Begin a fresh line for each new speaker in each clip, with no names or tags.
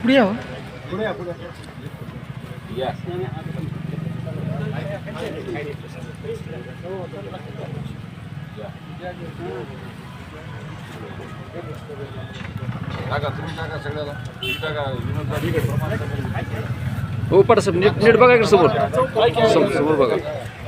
पुढे यावं
टाका तुम्ही टाका सगळ्याला टाका विनोद
हो पडा सब नीट नीट बघा इकडे समोर समोर बघा.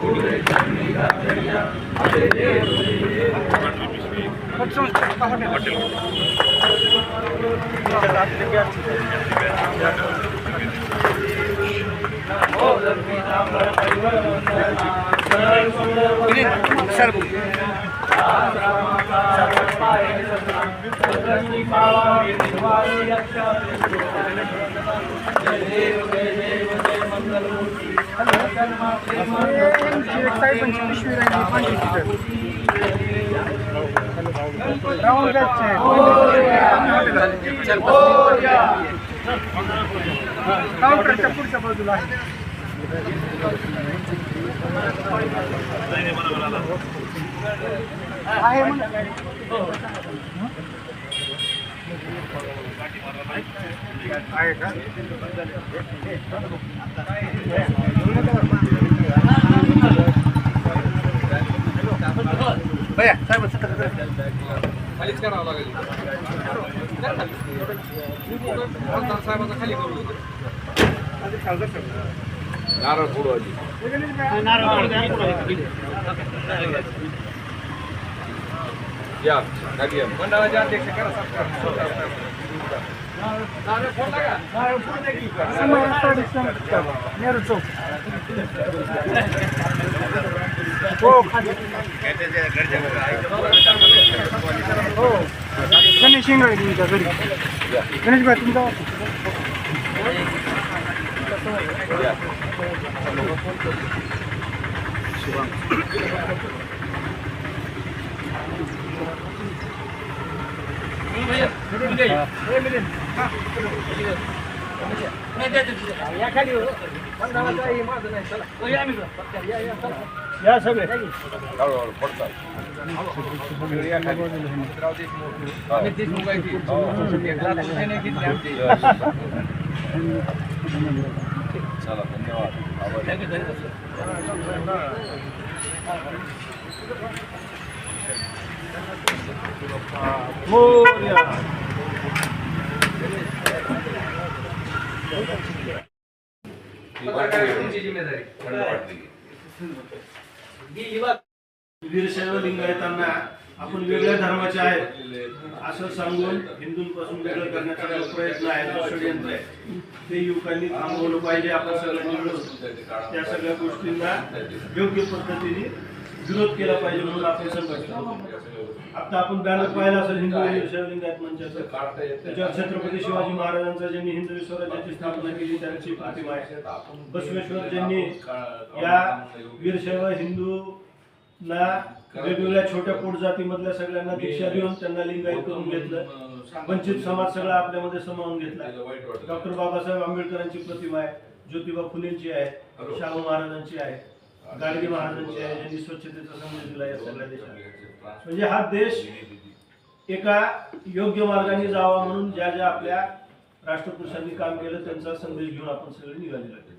کوڈريتا ديا
काउंटरच्या पुढच्या बाजूला आहे आहे आहे का? भैया साहेब
खालीच करावं लागेल खासदार साहेबाचा खाली करू नारळ फोडू आधी या खाली या मंडळाचे अध्यक्ष करा
नेहरू चौक हो हो गणेश इंगळे तुमच्या घरी गणेश भाई तुमचा या सगळे
हळूहळू फोडतात चला धन्यवाद आभारी.
वीरशैव लिंगायतांना आपण वेगळ्या धर्माचे आहेत असं सांगून हिंदूंपासून वेगळं करण्याचा जो प्रयत्न आहे तो षडयंत्र आहे. ते युवकांनी थांबवलं पाहिजे आपण सगळं मिळून त्या सगळ्या गोष्टींना योग्य पद्धतीने विरोध केला पाहिजे म्हणून आपण संघर्ष आता आपण बॅनर पाहिला असेल हिंदू लिंगायत मंचाचं त्याच्यावर छत्रपती शिवाजी महाराजांचा ज्यांनी हिंदवी स्वराज्याची स्थापना केली त्यांची प्रतिमा आहे. बसवेश्वर ज्यांनी या वीरशैव हिंदूला वेगवेगळ्या छोट्या पोट जातीमधल्या सगळ्यांना दीक्षा देऊन त्यांना लिंगायत करून घेतलं. वंचित समाज सगळा आपल्यामध्ये समावून घेतला. डॉक्टर बाबासाहेब आंबेडकरांची प्रतिमा आहे ज्योतिबा फुलेंची आहे शाहू महाराजांची आहे. गाडगे महाराजांची आहे ज्यांनी स्वच्छतेचा संदेश दिला या सगळ्या देशात म्हणजे हा देश एका योग्य मार्गाने जावा म्हणून ज्या ज्या आपल्या राष्ट्रपुरुषांनी काम केलं त्यांचा संदेश घेऊन आपण सगळे निघालेलो आहे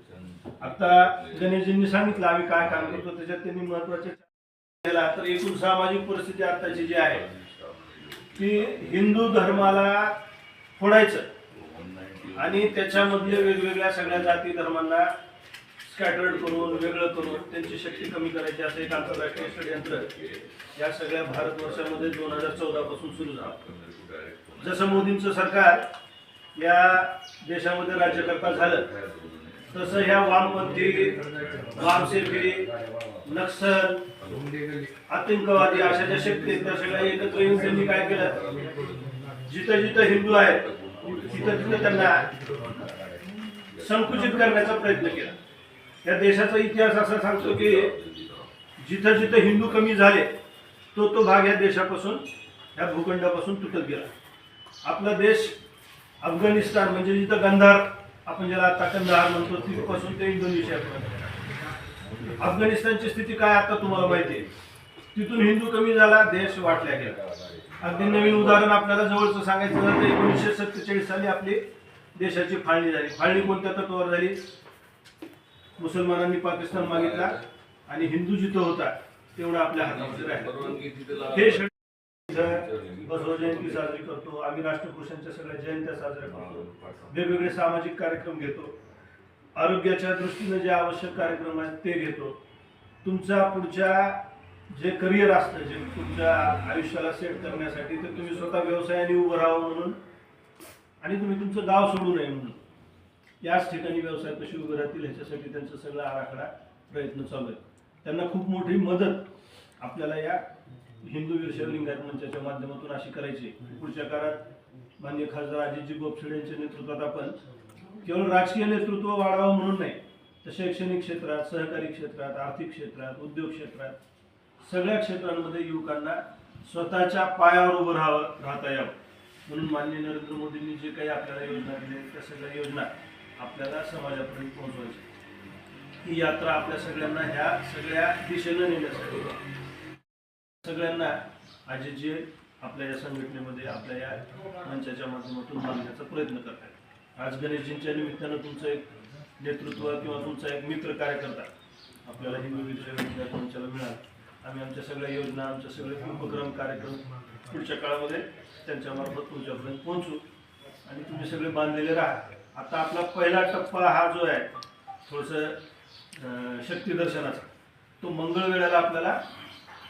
आता गणेशजींनी सांगितलं आम्ही काय काम करतो त्याच्यात त्यांनी महत्त्वाचे केला. तर एकूण सामाजिक परिस्थिती आताची जी आहे की हिंदू धर्माला फोडायचं. आणि त्याच्यामधले वेगवेगळ्या सगळ्या जाती धर्मांना स्कॅटर्ड करून वेगळं करून त्यांची शक्ती कमी करायची असं एक आंतरराष्ट्रीय षडयंत्र या सगळ्या भारतवर्षामध्ये दोन हजार चौदा पासून सुरू झालं. जसं मोदींचं सरकार या देशामध्ये राज्यकर्ता झालं तसं ह्या वामपंथी वामसेफी नक्सल आतंकवादी अशा ज्या शक्ती आहेत त्या सगळ्या एकत्र येऊन त्यांनी काय केलं? जिथं जिथं हिंदू आहेत तिथं तिथं त्यांना संकुचित करण्याचा प्रयत्न केला. या देशाचा इतिहास असा सांगतो की जिथं जिथं हिंदू कमी झाले तो तो भाग या देशापासून या भूखंडापासून तुटत गेला. आपला देश अफगाणिस्तान म्हणजे जिथं गंधार आपण ज्याला आता कंधार म्हणतो तिथपासून ते इंडोनेशियापर्यंत अफगाणिस्तानची स्थिती काय आता तुम्हाला माहिती आहे? तिथून हिंदू कमी झाला देश वाटल्या गेला. अगदी नवीन उदाहरण आपल्याला जवळचं सांगायचं झालं तर एकोणीसशे सत्तेचाळीस साली आपली देशाची फाळणी झाली. फाळणी कोणत्या तत्वावर झाली? मुसलमानांनी पाकिस्तान मागितला आणि हिंदू जिथं होता तेवढा आपल्या हातामध्ये राहिला. हे बसव जयंती साजरी करतो. आम्ही राष्ट्रपुरुषांच्या सगळ्या जयंत्या साजऱ्या करतो. वेगवेगळे सामाजिक कार्यक्रम घेतो. आरोग्याच्या दृष्टीने जे आवश्यक कार्यक्रम आहेत ते घेतो. तुमच्या पुढच्या जे करिअर असतं जे तुमच्या आयुष्याला सेट करण्यासाठी तर तुम्ही स्वतः व्यवसायाने उभं राहावं म्हणून आणि तुम्ही तुमचं गाव सोडू नये म्हणून. याच ठिकाणी व्यवसाय कशी उभे राहतील ह्याच्यासाठी त्यांचा सगळा आराखडा प्रयत्न चालू आहे त्यांना खूप मोठी मदत आपल्याला या हिंदू वीरशैव लिंगायत मंचाच्या माध्यमातून अशी करायची पुढच्या काळात मान्य खासदार अजितजी गोपछडे यांच्या नेतृत्वात आपण केवळ राजकीय नेतृत्व वाढावं म्हणून नाही तर शैक्षणिक क्षेत्रात सहकारी क्षेत्रात आर्थिक क्षेत्रात उद्योग क्षेत्रात सगळ्या क्षेत्रांमध्ये युवकांना स्वतःच्या पायावर उभं राहावं राहता यावं. म्हणून माननीय नरेंद्र मोदींनी जे काही आपल्याला योजना दिल्या आहेत, त्या सगळ्या योजना आपल्याला समाजापर्यंत पोहोचवायची ही यात्रा आपल्या सगळ्यांना ह्या सगळ्या दिशेनं नेण्यासाठी सगळ्यांना आजीजी आपल्या या संघटनेमध्ये आपल्या या मंचाच्या माध्यमातून बांधण्याचा प्रयत्न करतात आज गणेशजींच्या निमित्तानं तुमचं एक नेतृत्व किंवा तुमचा एक मित्र कार्यकर्ता आपल्याला हिंदू विविध मंचाला मिळाला. आम्ही आमच्या सगळ्या योजना आमच्या सगळे उपक्रम कार्यक्रम पुढच्या काळामध्ये त्यांच्यामार्फत तुमच्यापर्यंत पोहोचू. आणि तुम्ही सगळे बांधलेले राहा. आता आपला पहिला टप्पा हा जो आहे थोडंसं शक्तिदर्शनाचा तो मंगळ वेळेला आपल्याला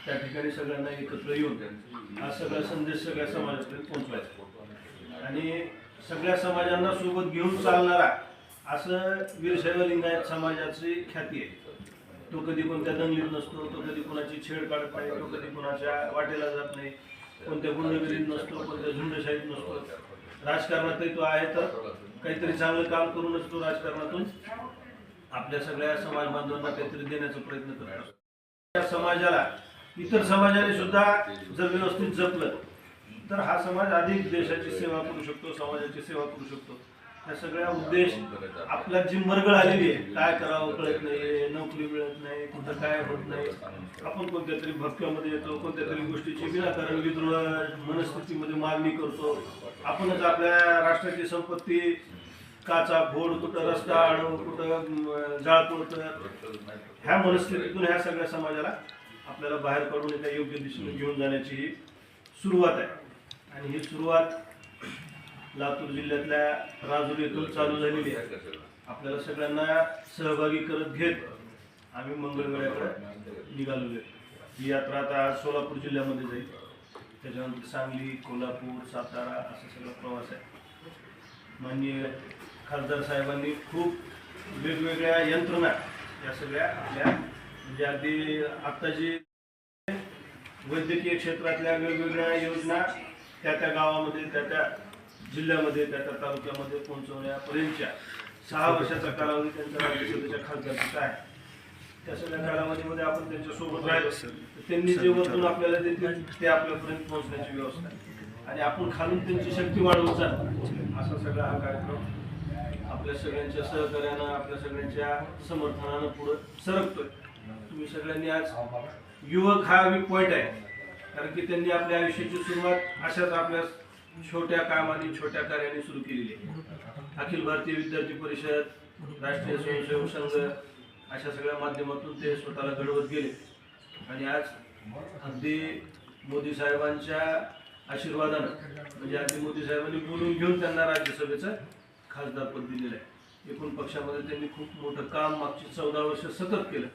त्या ठिकाणी सगळ्यांना एकत्र येऊन हा सगळा संदेश सगळ्या समाजापर्यंत पोहोचवायचा. आणि सगळ्या समाजांना सोबत घेऊन चालणारा असं वीरशैव लिंगायत समाजाची ख्याती आहे. तो कधी कोणत्या दंगलीत नसतो तो कधी कोणाची छेड काढत नाही तो कधी कोणाच्या वाटेला जात नाही. कोणत्या गुंडगिरीत नसतो कोणत्या झुंडशाहीत नसतो. राजकारणातही तो आहे तर काहीतरी चांगलं काम करूनच तो राजकारणातून आपल्या सगळ्या समाज बांधवांना काहीतरी देण्याचा प्रयत्न करतो. त्या समाजाला इतर समाजाने सुद्धा जर व्यवस्थित जपलं तर हा समाज अधिक देशाची सेवा करू शकतो समाजाची सेवा करू शकतो. या सगळ्या उद्देश आपल्या जी मरगळ आलेली आहे. काय करावं कळत नाही नोकरी मिळत नाही कुठं काय होत नाही. आपण कोणत्या तरी भक्त्यामध्ये येतो कोणत्या तरी गोष्टीची विनाकारण विद्रोह मनस्थितीमध्ये मागणी करतो. आपणच आपल्या राष्ट्राची संपत्ती काचा घोड कुठं रस्ता आडव कुठं अं, जाळपोळ ह्या मनस्थितीतून ह्या सगळ्या समाजाला आपल्याला बाहेर पडून एका योग्य दिशेने घेऊन जाण्याची ही सुरुवात आहे. आणि ही सुरुवात लातूर जिल्ह्यातल्या राजूर येथून चालू झालेली आहे. आपल्याला सगळ्यांना सहभागी करत घेत आम्ही मंगळवेळाकडे निघालेलो आहे ही यात्रा आता आज सोलापूर जिल्ह्यामध्ये जाईल. त्याच्यानंतर सांगली कोल्हापूर सातारा असा सगळा प्रवास आहे. माननीय खासदार साहेबांनी खूप वेगवेगळ्या यंत्रणा या सगळ्या आपल्या म्हणजे अगदी आत्ता जी वैद्यकीय क्षेत्रातल्या वेगवेगळ्या योजना त्या त्या गावामध्ये त्या त्या जिल्ह्यामध्ये त्या त्या तालुक्यामध्ये पोहोचवण्यापर्यंतच्या सहा वर्षाचा कालावधी त्यांच्या राज्यसभेच्या खासदारचा आहे. त्या सगळ्या कालावधीमध्ये आपण त्यांच्यासोबत राहिलो. तर त्यांनी जे वर्तून आपल्याला देतील ते आपल्यापर्यंत पोहोचण्याची व्यवस्था आहे. आणि आपण खालून त्यांची शक्ती वाढवत जात असा सगळा हा कार्यक्रम आपल्या सगळ्यांच्या सहकार्यानं आपल्या सगळ्यांच्या समर्थनानं पुढं सरकतोय. तुम्ही सगळ्यांनी आज युवक हा वीक पॉईंट आहे. कारण की त्यांनी आपल्या आयुष्याची सुरुवात अशाच आपल्या छोट्या कामाने छोट्या कार्याने सुरू केलेली आहे. अखिल भारतीय विद्यार्थी परिषद राष्ट्रीय स्वयंसेवक संघ अशा सगळ्या माध्यमातून ते स्वतःला घडवत गेले. आणि आज अगदी मोदी साहेबांच्या आशीर्वादानं म्हणजे अगदी मोदी साहेबांनी बोलून घेऊन त्यांना राज्यसभेचं खासदारपद दिलेलं आहे. एकूण पक्षामध्ये त्यांनी खूप मोठं काम मागची चौदा वर्ष सतत केलं.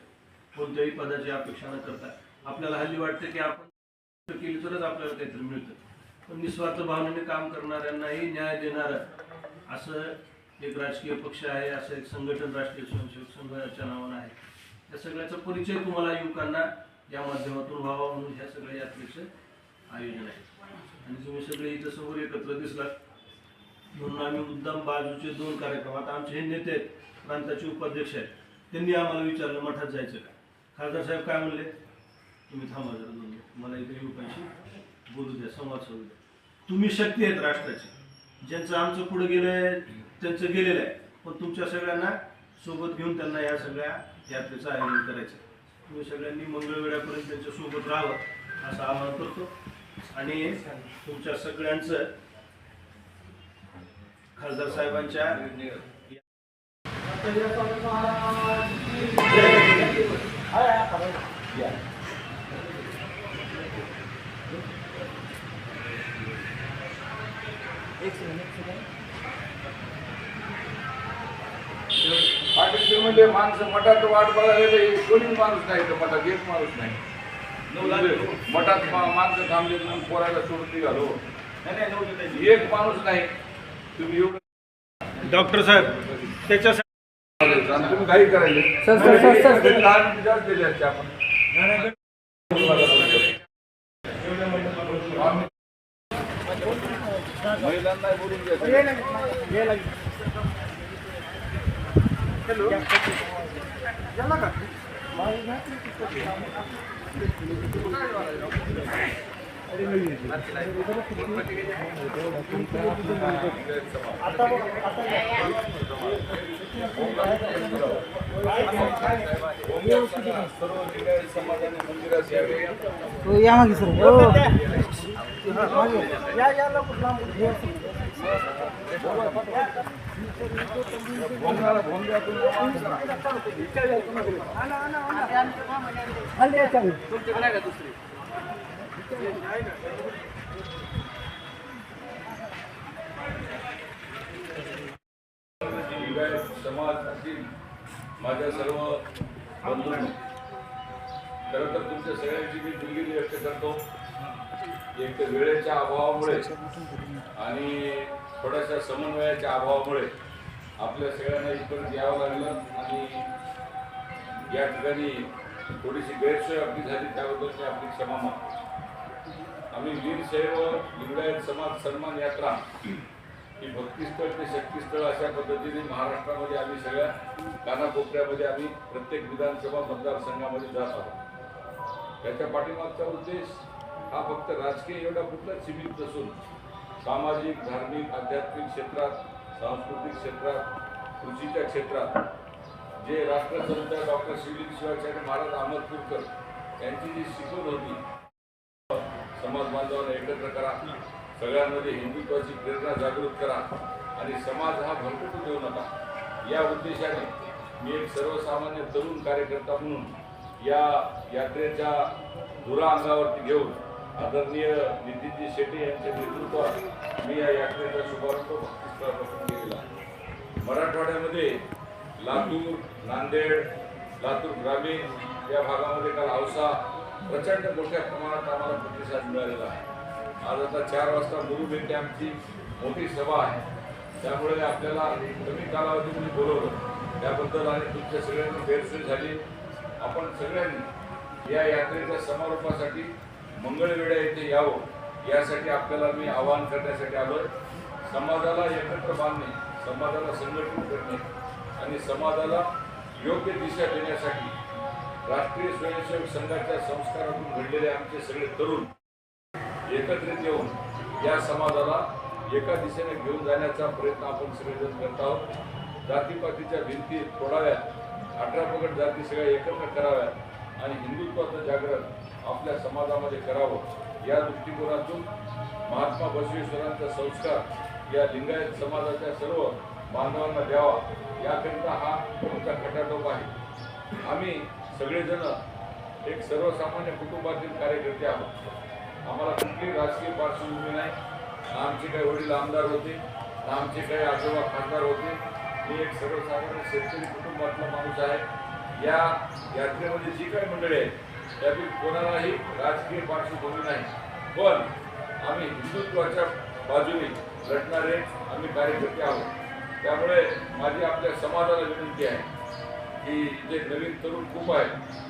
कोणत्याही पदाची अपेक्षा न करता. आपल्याला हल्ली वाटतं की आपण केली तरच आपल्याला काहीतरी मिळतं. निस्वार्थ भावनेने काम करणाऱ्यांनाही न्याय देणारं असं एक राजकीय पक्ष आहे असं एक संघटन राष्ट्रीय स्वयंसेवक संघाच्या नावानं आहे. या सगळ्याचा परिचय तुम्हाला युवकांना या माध्यमातून व्हावा म्हणून ह्या सगळ्या यात्रेचं आयोजन आहे. आणि तुम्ही सगळे इथं समोर एकत्र दिसलात म्हणून आम्ही मुद्दाम बाजूचे दोन कार्यक्रम आता आमचे हे नेते आहेत प्रांताचे उपाध्यक्ष आहेत त्यांनी आम्हाला विचारलं मठात जायचं का? खासदार साहेब काय म्हणले? तुम्ही थांबा जरा दोन मला इथे युवकांशी बोलू द्या संवाद साधू द्या. तुम्ही शक्ती आहेत राष्ट्राची. ज्यांचं आमचं पुढे गेलंय त्यांचं गेलेलं आहे. पण तुमच्या सगळ्यांना सोबत घेऊन त्यांना या सगळ्या यात्रेचं आयोजन करायचं. तुम्ही सगळ्यांनी मंगळवेळापर्यंत त्यांच्यासोबत राहावं असं आवाहन करतो. आणि तुमच्या सगळ्यांचं खासदार साहेबांच्या
म्हणजे माणसं मठात वाट बघायला गेले, कोणीच माणूस नाही इथं मठात एक माणूस नाही. मठात मा- माणसं थांबले म्हणून पोरायला सोडून निघालो. एक माणूस नाही. तुम्ही एवढं
डॉक्टर साहेब त्याच्यासाठी
तुम्ही काही तरी जास्त दिले असते आपण. महिलांना बोलून घ्या. यावे
या मागे सर. या या लवकर लांब.
समाजातील माझ्या सर्व बंधूंनो खरं तर तुमच्या सगळ्यांची मी दिलगिरी व्यक्त करतो. एक तर वेळेच्या अभावामुळे आणि थोड्याशा समन्वयाच्या अभावामुळे आपल्या सगळ्यांना इथपर्यंत यावं लागलं आणि या ठिकाणी थोडीशी गैरसोय आपली झाली त्याबद्दल मी आपली क्षमा मागतो. आम्ही वीरशैव लिंगायत समाज सन्मान यात्रा ही भक्तिस्थळ ते शक्तीस्थळ अशा पद्धतीने महाराष्ट्रामध्ये आम्ही सगळ्या कानाकोपऱ्यामध्ये आम्ही प्रत्येक विधानसभा मतदारसंघामध्ये जात आहोत. त्याच्या पाठीमागचा उद्देश हा फक्त राजकीय एवढा कुठलाच सीमित नसून सामाजिक धार्मिक आध्यात्मिक क्षेत्रात सांस्कृतिक क्षेत्रात कृषीच्या क्षेत्रात जे राष्ट्रसंत डॉक्टर श्रीलिंग शिवाचार्य महाराज अहमदपूरकर यांची जी शिकवण होती समाज बांधवांना एकत्र करा सगळ्यांमध्ये हिंदुत्वाची प्रेरणा जागृत करा आणि समाज हा भरपूर देऊ नका. या उद्देशाने मी एक सर्वसामान्य तरुण कार्यकर्ता म्हणून या यात्रेच्या धुरा अंगावरती घेऊन आदरणीय नितीनजी शेट्टी यांच्या नेतृत्वात मी या यात्रेचा शुभारंभ भक्तिस्थळापासून केलेला मराठवाड्यामध्ये लातूर नांदेड लातूर ग्रामीण या भागामध्ये काल औसा प्रचंड मोठ्या प्रमाणात आम्हाला प्रतिसाद मिळालेला आहे. आज आता चार वाजता मुरुम येथे आमची मोठी सभा आहे. त्यामुळे आपल्याला कमी कालावधीमध्ये बोलवलं. त्याबद्दल आणि तुमच्या सगळ्यांना गैरसोय झाली. आपण सगळ्यांनी या यात्रेच्या समारोपासाठी मंगळवेढा येथे यावं यासाठी आपल्याला मी आवाहन करण्यासाठी आलोय. समाजाला एकत्र बांधणे समाजाला संघटित करणे आणि समाजाला योग्य दिशा देण्यासाठी राष्ट्रीय स्वयंसेवक संघाच्या संस्कारातून घडलेले आमचे सगळे तरुण एकत्रित येऊन या समाजाला एका दिशेने घेऊन जाण्याचा प्रयत्न आपण सगळेजण करत आहोत. जातीपातीच्या भिंती तोडाव्यात अठरा पगड जाती सगळ्या एकत्र कराव्यात. आणि हिंदुत्वाचं जागरण आपल्या समाजामध्ये करावं या दृष्टिकोनातून महात्मा बसवेश्वरांचा संस्कार या लिंगायत समाजाच्या सर्व बांधवांना द्यावा याकरिता हा आमचा खटाटोप आहे. आम्ही सगळेजण एक सर्वसामान्य कुटुंबातील कार्यकर्ते आहोत. आम्हाला कुठली राजकीय पार्श्वभूमी नाही. आमचे काही वडील आमदार होते ना आमचे काही आजोबा खासदार होते. मी एक सर्वसाधारण शेतकरी कुटुंबातला माणूस आहे. या यात्रेमध्ये जी काही मंडळी आहे त्यातील कोणालाही राजकीय पार्श्वभूमी नाही. पण आम्ही हिंदुत्वाच्या बाजूने लढणारे आम्ही कार्यकर्ते आहोत. त्यामुळे माझी आपल्या समाजाला विनंती आहे की जे नवीन तरुण खूप आहेत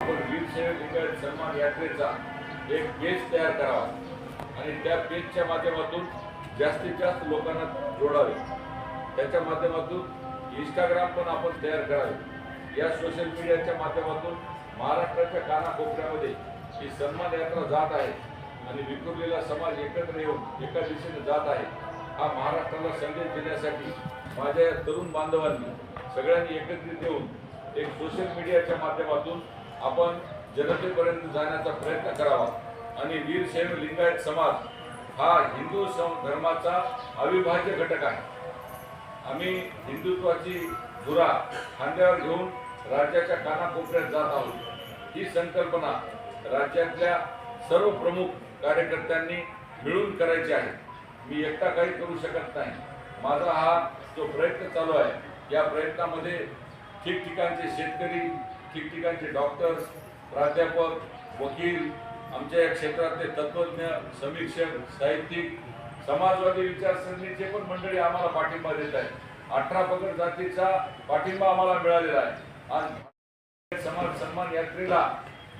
आपण सन्मान यात्रेचा आणि त्या पेजच्या माध्यमातून जास्तीत जास्त लोकांना जोडावे. त्याच्या माध्यमातून इंस्टाग्राम पण आपण तयार करावे. या सोशल मीडियाच्या माध्यमातून महाराष्ट्राच्या कानाकोपऱ्यामध्ये ही सन्मान यात्रा जात आहे आणि विखुरलेला समाज एकत्र येऊन एका दिशेने जात आहे. हा महाराष्ट्राला संदेश देण्यासाठी माझ्या या तरुण बांधवांनी सगळ्यांनी एकत्रित येऊन एक सोशल मीडियाच्या माध्यमातून आपण जनतेपर्यंत जाण्याचा प्रयत्न करावा. आणि वीरशैव लिंगायत समाज हा हिंदू सम धर्माचा अविभाज्य घटक आहे. आम्ही हिंदुत्वाची धुरा खांद्यावर घेऊन राज्याच्या कानाकोपऱ्यात जात आहोत. ही संकल्पना राज्यातल्या सर्व प्रमुख कार्यकर्त्यांनी मिळून करायची आहे. मी एकटा काही करू शकत नाही. माझा हा जो प्रयत्न चालू आहे या प्रयत्नामध्ये ठिकठिकाणचे शेतकरी ठिकठिकाणचे डॉक्टर्स प्राध्यापक वकील आमच्या या क्षेत्रातले तत्वज्ञ समीक्षक साहित्यिक समाजवादी विचारसरणीचे पण मंडळी आम्हाला पाठिंबा देत आहेत. अठरा पगड जातीचा पाठिंबा आम्हाला मिळालेला आहे. आणि समाज सन्मान यात्रेला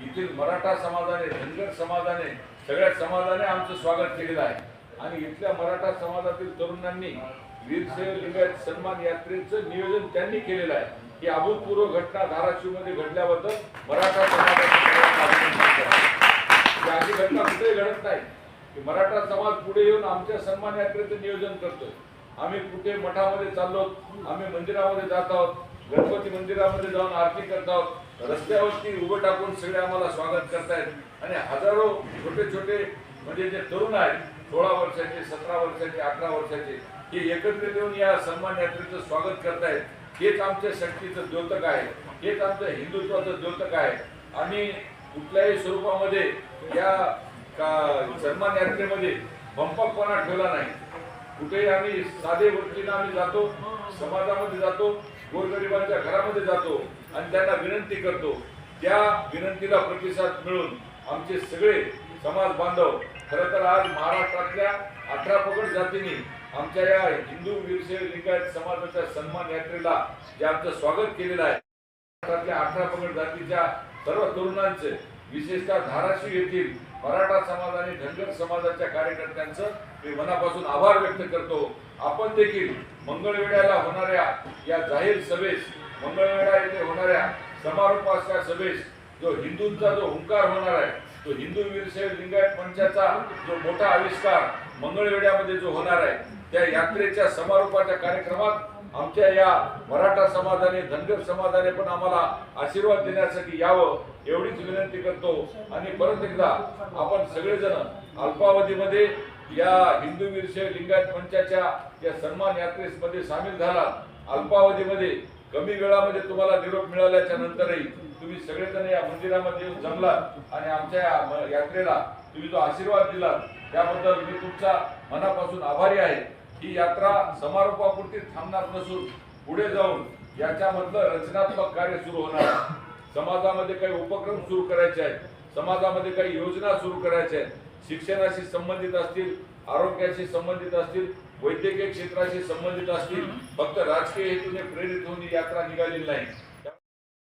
येथील मराठा समाजाने धनगर समाजाने सगळ्या समाजाने आमचं स्वागत केलेलं आहे. आणि इथल्या मराठा समाजातील तरुणांनी वीरसेव लिंगायत सन्मान यात्रेचं नियोजन त्यांनी केलेलं आहे. ही अभूतपूर्व घटना धाराशिवमध्ये घडल्याबद्दल मराठा समाजाचे सगळ्यांना अभिनंदन करतो. ही अशी घटना कुठेही घडत नाही. की मराठा समाज पुढे येऊन आमच्या सन्मान यात्रेचं नियोजन करतोय. आम्ही कुठे मठामध्ये चाललो आम्ही मंदिरामध्ये जात आहोत गणपती मंदिरामध्ये जाऊन आरती करत आहोत रस्त्यावरती उभं टाकून सगळे आम्हाला स्वागत करतायत. आणि हजारो छोटे छोटे म्हणजे जे तरुण आहेत सोळा वर्षाचे सतरा वर्षाचे अठरा वर्षाचे हे एकत्रित येऊन या सन्मान यात्रेचं स्वागत करतायत. हेच आमच्या शक्तीचं द्योतक आहे. हेच आमचं हिंदुत्वाचं द्योतक आहे. आणि कुठल्याही स्वरूपामध्ये या का- सन्मान यात्रेमध्ये बंपकपणा ठेवला नाही. कुठेही आम्ही साधे वृत्तीनं आम्ही जातो समाजामध्ये जातो गोरगरिबांच्या घरामध्ये जातो आणि त्यांना विनंती करतो. त्या विनंतीला प्रतिसाद मिळून आमचे सगळे समाज बांधव खरं तर आज महाराष्ट्रातल्या अठरा पगड जातींनी आमच्या या हिंदू वीरशैव लिंगायत समाजाच्या सन्मान यात्रेला जे आमचं स्वागत केलेलं आहे. महाराष्ट्रातल्या अठरा पगड जातीच्या सर्व तरुणांचे विशेषतः धाराशिव येथील मराठा समाज आणि धनगर समाजाच्या कार्यकर्त्यांचं मी मनापासून आभार व्यक्त करतो. आपण देखील मंगळवेढ्याला होणाऱ्या या जाहीर सभेस मंगळवेढा येथे होणाऱ्या समारोपाच्या सभेस जो हिंदूंचा जो हुंकार होणार आहे तो हिंदू वीरशैव लिंगायत मंचाचा जो मोठा आविष्कार मंगळवेड्यामध्ये जो होणार आहे त्या यात्रेच्या समारोपाच्या कार्यक्रमात आमच्या या मराठा समाजाने धनगर समाजाने पण आम्हाला आशीर्वाद देण्यासाठी यावं एवढीच विनंती करतो. आणि परत एकदा आपण सगळेजण अल्पावधीमध्ये या हिंदू विषय लिंगायत मंचाच्या या सन्मान यात्रेमध्ये सामील झालात. अल्पावधीमध्ये कमी वेळामध्ये तुम्हाला निरोप मिळाल्याच्या नंतरही तुम्ही सगळेजण या मंदिरामध्ये येऊन जमलात आणि आमच्या या यात्रेला तुम्ही जो आशीर्वाद दिलात त्याबद्दल मी तुमचा मनापासून आभारी आहे. ही यात्रा समारोपापुरती थांबणार नसून पुढे जाऊन याच्यामधलं रचनात्मक कार्य सुरू होणार. आहे समाजामध्ये काही उपक्रम सुरू करायचे आहेत. समाजामध्ये काही योजना सुरू करायच्या आहेत. शिक्षणाशी संबंधित असतील आरोग्याशी संबंधित असतील वैद्यकीय क्षेत्राशी संबंधित असतील फक्त राजकीय हेतूने प्रेरित होऊन ही यात्रा निघालेली नाही.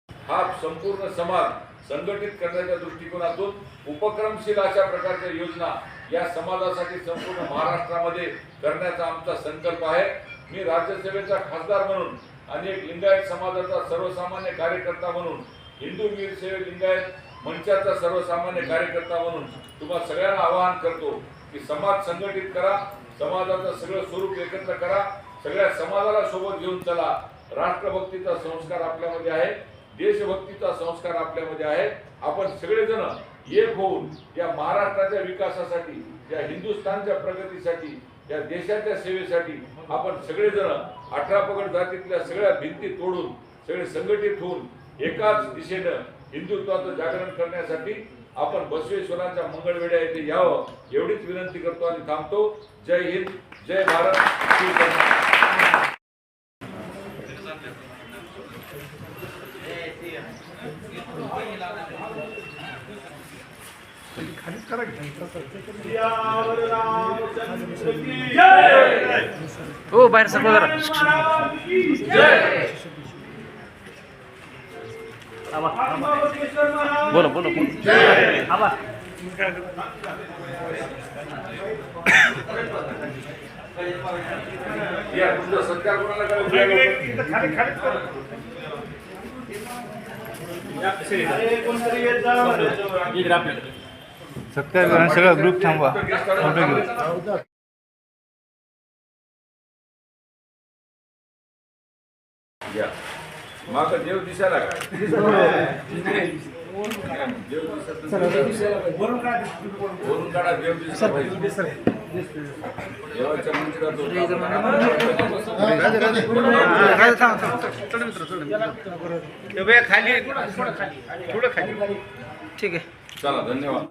हा संपूर्ण समाज संघटित करण्याच्या दृष्टिकोनातून उपक्रमशील अशा प्रकारच्या योजना या समाजासाठी संपूर्ण महाराष्ट्रामध्ये करण्याचा आमचा संकल्प आहे. मी राज्यसभेचा खासदार म्हणून आणि एक लिंगायत समाजाचा सर्वसामान्य कार्यकर्ता म्हणून हिंदू वीरशैव लिंगायत मंचाचा सर्वसामान्य कार्यकर्ता म्हणून तुम्हा सगळ्यांना आवाहन करतो की समाज संघटित करा समाजाचं सगळं स्वरूप एकत्र करा सगळ्या समाजाला सोबत घेऊन चला. राष्ट्रभक्तीचा संस्कार आपल्यामध्ये आहे देशभक्तीचा संस्कार आपल्यामध्ये आहे. आपण सगळेजण एक होऊन या महाराष्ट्राच्या विकासासाठी या हिंदुस्थानच्या प्रगतीसाठी या देशाच्या सेवेसाठी आपण सगळेजण अठरा पगड जातीतल्या सगळ्या भिंती तोडून सगळे संघटित होऊन एकाच दिशेनं हिंदुत्वाचं जागरण करण्यासाठी आपण बसवेश्वराच्या मंगळवेड्या येथे यावं एवढीच विनंती करतो आणि थांबतो. जय हिंद जय भारत. श्री कर्नाटक.
करा रामचंद्र
हो बाहेर सरकवा जरा
राम की
बोला बोला बोला
या तुमचा सत्कार कोणाला
सत्कार सगळा ग्रुप थांबवा
या माग देव दिसायला वरून काढा देव देवाच्या मंदिरात
खाली थोडं खाली
ठीक आहे
चला धन्यवाद